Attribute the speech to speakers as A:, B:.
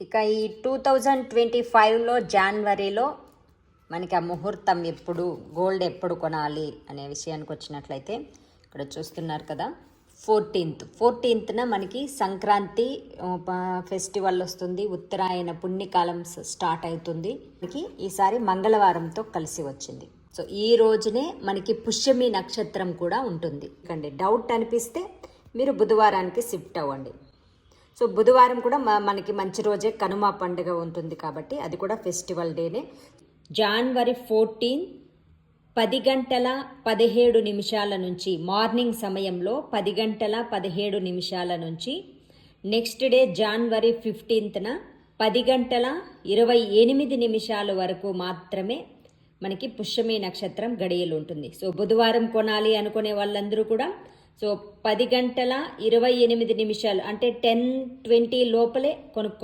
A: ఇక ఈ two thousand twenty ఫైవ్లో జనవరిలో మనకి ఆ ముహూర్తం ఎప్పుడు గోల్డ్ ఎప్పుడు కొనాలి అనే విషయానికి వచ్చినట్లయితే ఇక్కడ చూస్తున్నారు కదా ఫోర్టీన్త్ ఫోర్టీన్త్న మనకి సంక్రాంతి ఫెస్టివల్ వస్తుంది ఉత్తరాయణ పుణ్యకాలం స్టార్ట్ అవుతుంది. మనకి ఈసారి మంగళవారంతో కలిసి వచ్చింది. సో ఈ రోజునే మనకి పుష్యమి నక్షత్రం కూడా ఉంటుంది. కండి డౌట్ అనిపిస్తే మీరు బుధవారానికి షిఫ్ట్ అవ్వండి. సో బుధవారం కూడా మనకి మంచి రోజే కనుమ పండుగ ఉంటుంది కాబట్టి అది కూడా ఫెస్టివల్ డేనే. జనవరి ఫోర్టీన్ పది గంటల పదిహేడు నిమిషాల నుంచి మార్నింగ్ సమయంలో పది గంటల పదిహేడు నిమిషాల నుంచి నెక్స్ట్ డే జనవరి ఫిఫ్టీన్త్న పది గంటల ఇరవై ఎనిమిది నిమిషాల వరకు మాత్రమే మనకి పుష్యమి నక్షత్రం గడియలు ఉంటుంది. సో బుధవారం కొనాలి అనుకునే వాళ్ళందరూ కూడా సో పది గంటల ఇరవై ఎనిమిది నిమిషాలు అంటే టెన్ ట్వంటీ లోపలే కొనుక్కో